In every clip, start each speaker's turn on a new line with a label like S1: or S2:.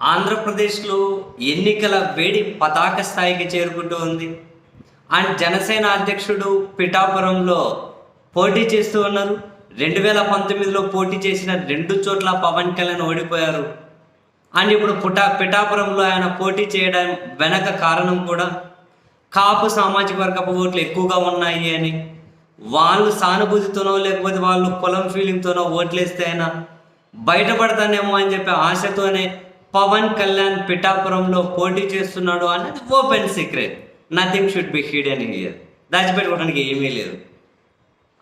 S1: ఆంధ్రప్రదేశ్లో ఎన్నికల వేడి పతాక స్థాయికి చేరుకుంటూ ఉంది. అండ్ జనసేన అధ్యక్షుడు పిఠాపురంలో పోటీ చేస్తూ ఉన్నారు. రెండు వేల పంతొమ్మిదిలో పోటీ చేసిన రెండు చోట్ల పవన్ కళ్యాణ్ ఓడిపోయారు. అండ్ ఇప్పుడు పుటా పిఠాపురంలో ఆయన పోటీ చేయడం వెనక కారణం కూడా కాపు సామాజిక వర్గపు ఓట్లు ఎక్కువగా ఉన్నాయి అని. వాళ్ళు సానుభూతితోనో లేకపోతే వాళ్ళు కులం ఫీలింగ్తోనో ఓట్లేస్తే అయినా బయటపడతానేమో అని చెప్పి ఆశతోనే పవన్ కళ్యాణ్ పిఠాపురంలో పోటీ చేస్తున్నాడు అనేది open secret. Nothing should be hidden here దాచిపెట్టుకోవడానికి ఏమీ లేదు.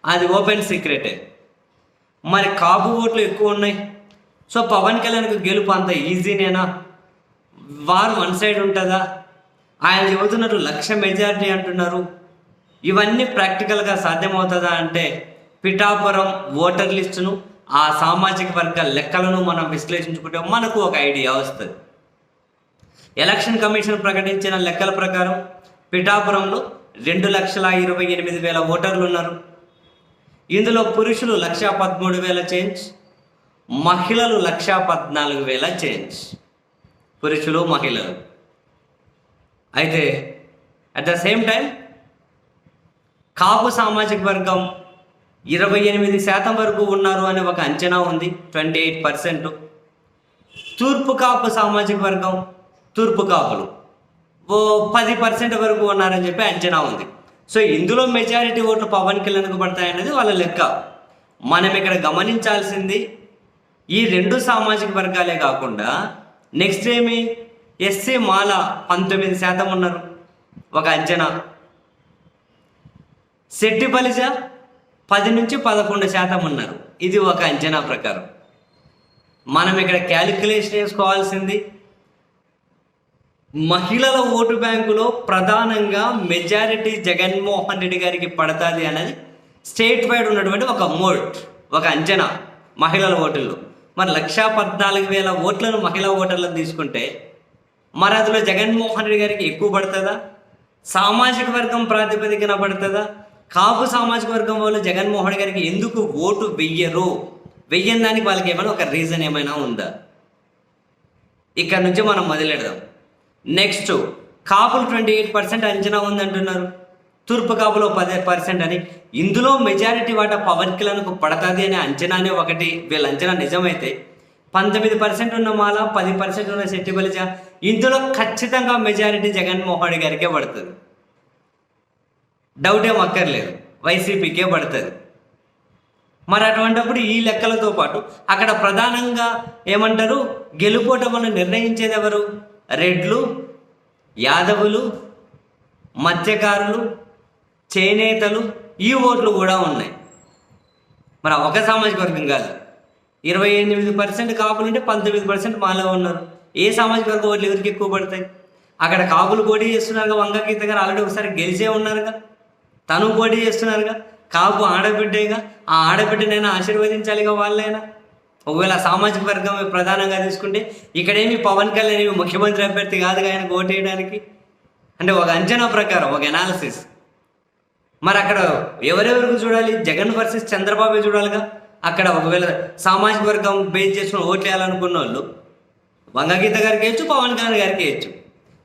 S1: అది ఓపెన్ సీక్రెటే. మరి కాపు ఓట్లు ఎక్కువ ఉన్నాయి. సో పవన్ కళ్యాణ్కి గెలుపు అంత ఈజీనేనా? వారు వన్ సైడ్ ఉంటుందా? ఆయన చెబుతున్నట్టు లక్ష మెజారిటీ అంటున్నారు. ఇవన్నీ ప్రాక్టికల్గా సాధ్యమవుతుందా అంటే పిఠాపురం ఓటర్ లిస్టును ఆ సామాజిక వర్గ లెక్కలను మనం విశ్లేషించుకుంటే మనకు ఒక ఐడియా వస్తుంది. ఎలక్షన్ కమిషన్ ప్రకటించిన లెక్కల ప్రకారం పిఠాపురంలో రెండు లక్షల ఇరవై ఎనిమిది వేల ఓటర్లు ఉన్నారు. ఇందులో పురుషులు లక్ష పదమూడు వేల చేంజ్ మహిళలు లక్ష పద్నాలుగు వేల చేంజ్. పురుషులు మహిళలు. అయితే at the same time Kapu సామాజిక వర్గం ఇరవై ఎనిమిది శాతం వరకు ఉన్నారు అనే ఒక అంచనా ఉంది. Twenty eight percent. తూర్పు కాపు సామాజిక వర్గం తూర్పు కాపులు. ఓ పది పర్సెంట్ వరకు ఉన్నారని చెప్పి అంచనా ఉంది. సో ఇందులో మెజారిటీ ఓట్లు పవన్ కళ్యాణ్కు పడతాయనేది వాళ్ళ లెక్క. మనం ఇక్కడ గమనించాల్సింది ఈ రెండు సామాజిక వర్గాలే కాకుండా నెక్స్ట్ ఏమి? ఎస్సీ మాల పంతొమ్మిది శాతం ఉన్నారు. ఒక అంచనా. శెట్టి బలిజ పది నుంచి పదకొండు శాతం ఉన్నారు. ఇది ఒక అంచనా ప్రకారం. మనం ఇక్కడ క్యాలిక్యులేషన్ వేసుకోవాల్సింది మహిళల ఓటు బ్యాంకులో ప్రధానంగా మెజారిటీ జగన్మోహన్ రెడ్డి గారికి పడతాది అనేది స్టేట్ వైడ్ ఉన్నటువంటి ఒక మోల్ట్ ఒక అంచనా మహిళల ఓటుల్లో. మరి లక్షా పద్నాలుగు వేల ఓట్లను మహిళా ఓటర్లను తీసుకుంటే మరి అందులో జగన్మోహన్ రెడ్డి గారికి ఎక్కువ పడుతుందా? సామాజిక వర్గం ప్రాతిపదికన పడుతుందా? కాపు సామాజిక వర్గం వాళ్ళు జగన్మోహన్ గారికి ఎందుకు ఓటు వెయ్యరు? వెయ్యని దానికి వాళ్ళకి ఏమైనా ఒక రీజన్ ఏమైనా ఉందా? ఇక్కడ నుంచి మనం మొదలెడదాం. నెక్స్ట్ కాపులు ట్వంటీ ఎయిట్ పర్సెంట్ అంచనా ఉందంటున్నారు. తూర్పు కాపులో పది పర్సెంట్ అని. ఇందులో మెజారిటీ వాటా పవన్ కళ్యాణ్కు పడుతుంది అనే అంచనానే ఒకటి. వీళ్ళ అంచనా నిజమైతే పంతొమ్మిది పర్సెంట్ ఉన్న మాల పది పర్సెంట్ ఉన్న శెట్టి బలిజ. ఇందులో ఖచ్చితంగా మెజారిటీ జగన్మోహన్ రెడ్డి గారికే పడుతుంది. డౌట్ ఏం అక్కర్లేదు. వైసీపీకే పడుతుంది. మరి అటువంటప్పుడు ఈ లెక్కలతో పాటు అక్కడ ప్రధానంగా ఏమంటారు? గెలుపోటమని నిర్ణయించేది ఎవరు? రెడ్లు యాదవులు మత్స్యకారులు చేనేతలు ఈ ఓట్లు కూడా ఉన్నాయి. మరి ఒక సామాజిక వర్గం కాదు. ఇరవై ఎనిమిది పర్సెంట్ కాపులు ఉంటే పంతొమ్మిది పర్సెంట్ మాలో ఉన్నారు. ఏ సామాజిక వర్గం ఓట్లు ఎవరికి ఎక్కువ పడతాయి? అక్కడ కాపులు పోటీ చేస్తున్నారుగా వంగ గీత గారు ఆల్రెడీ ఒకసారి గెలిచే ఉన్నారుగా. తను పోటీ చేస్తున్నారుగా కాపు ఆడబిడ్డేగా ఆ ఆడబిడ్డనైనా ఆశీర్వదించాలిగా వాళ్ళైనా? ఒకవేళ సామాజిక వర్గం ప్రధానంగా తీసుకుంటే ఇక్కడేమి పవన్ కళ్యాణ్ ఏమి ముఖ్యమంత్రి అభ్యర్థి కాదుగా ఆయనకు ఓటేయడానికి అంటే ఒక అంచనా ప్రకారం ఒక ఎనాలిసిస్ మరి అక్కడ ఎవరెవరికి చూడాలి? జగన్ వర్సెస్ చంద్రబాబు చూడాలిగా? అక్కడ ఒకవేళ సామాజిక వర్గం బేస్ చేసుకుని ఓట్లు వేయాలనుకున్న వాళ్ళు వంగగీత గారికి వేయచ్చు పవన్ కళ్యాణ్ గారికి వేయచ్చు.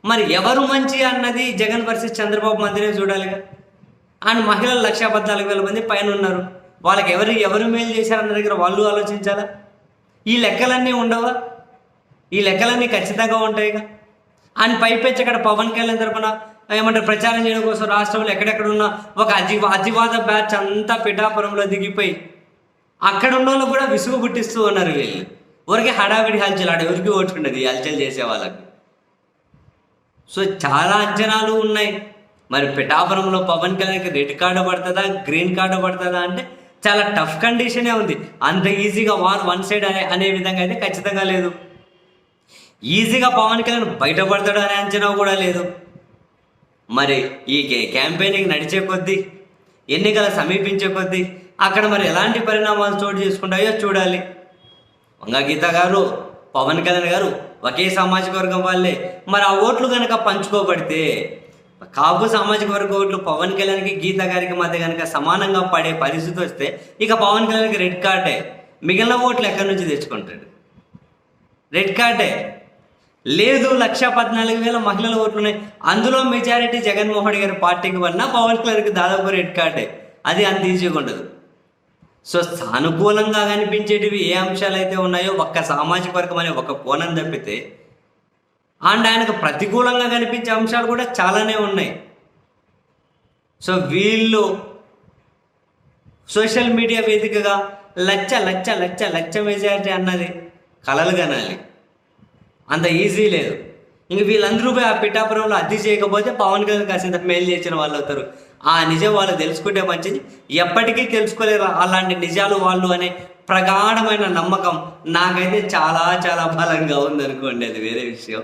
S1: మరి ఎవరు మంచి అన్నది జగన్ వర్సెస్ చంద్రబాబు మధ్యనే చూడాలిగా? అండ్ మహిళలు లక్ష పద్నాలుగు వేల మంది పైన ఉన్నారు. వాళ్ళకి ఎవరు ఎవరు మేలు చేశారన్న దగ్గర వాళ్ళు ఆలోచించాలా? ఈ లెక్కలన్నీ ఉండవా? ఈ లెక్కలన్నీ ఖచ్చితంగా ఉంటాయిగా? అండ్ పైపెచ్చి అక్కడ పవన్ కళ్యాణ్ తరపున ఏమంటారు ప్రచారం చేయడం కోసం రాష్ట్రంలో ఎక్కడెక్కడ ఉన్న ఒక అజీవ అతివాద బ్యాచ్ అంతా పిఠాపురంలో దిగిపోయి అక్కడ ఉన్న వాళ్ళు కూడా విసుగు పుట్టిస్తూ ఉన్నారు వీళ్ళు. ఊరికి హడావిడి హల్చల్ ఆడ ఎవరికి ఓటు ఉండదు హల్చల్ చేసే వాళ్ళకి. సో చాలా అంచనాలు ఉన్నాయి. మరి పిఠాపురంలో పవన్ కళ్యాణ్కి రెడ్ కార్డు పడుతుందా గ్రీన్ కార్డు పడుతుందా అంటే చాలా టఫ్ కండిషనే ఉంది. అంత ఈజీగా వార్ వన్ సైడ్ అనే అనే విధంగా అయితే ఖచ్చితంగా లేదు. ఈజీగా పవన్ కళ్యాణ్ బయటపడతాడు అనే అంచనా కూడా లేదు. మరి ఈ క్యాంపెయినింగ్ నడిచే కొద్దీ ఎన్నికలు సమీపించే కొద్దీ అక్కడ మరి ఎలాంటి పరిణామాలు చోటు చేసుకుంటాయో చూడాలి. వంగ గీత గారు పవన్ కళ్యాణ్ గారు ఒకే సామాజిక వర్గం వాళ్ళే. మరి ఆ ఓట్లు కనుక పంచుకోబడితే కాపు సామాజిక వర్గ ఓట్లు పవన్ కళ్యాణ్కి గీత గారికి మధ్య కనుక సమానంగా పడే పరిస్థితి వస్తే ఇక పవన్ కళ్యాణ్కి రెడ్ కార్డే. మిగిలిన ఓట్లు ఎక్కడి నుంచి తెచ్చుకుంటాడు? రెడ్ కార్డే. లేదు లక్ష పద్నాలుగు వేల మహిళల ఓట్లు ఉన్నాయి అందులో మెజారిటీ జగన్మోహన్ గారి పార్టీకి వలన పవన్ కళ్యాణ్కి దాదాపు రెడ్ కార్డే. అది అంత ఈజీగా ఉండదు. సో సానుకూలంగా కనిపించేటివి ఏ అంశాలు అయితే ఉన్నాయో ఒక్క సామాజిక వర్గం అనే ఒక కోణం తప్పితే అండ్ ఆయనకు ప్రతికూలంగా కనిపించే అంశాలు కూడా చాలానే ఉన్నాయి. సో వీళ్ళు సోషల్ మీడియా వేదికగా లచ్చ లచ్చ లచ్చ లచ్చ మెజారిటీ అన్నది కలలు కనాలి. అంత ఈజీ లేదు. ఇంక వీళ్ళందరూ పోయి ఆ పిఠాపురంలో అద్దె చేయకపోతే పవన్ కళ్యాణ్ కాసింత మేలు చేసిన వాళ్ళు అవుతారు. ఆ నిజం వాళ్ళు తెలుసుకుంటే మంచిది. ఎప్పటికీ తెలుసుకోలేరు అలాంటి నిజాలు వాళ్ళు అనే ప్రగాఢమైన నమ్మకం నాకైతే చాలా చాలా బలంగా ఉందనుకోండి అది వేరే విషయం.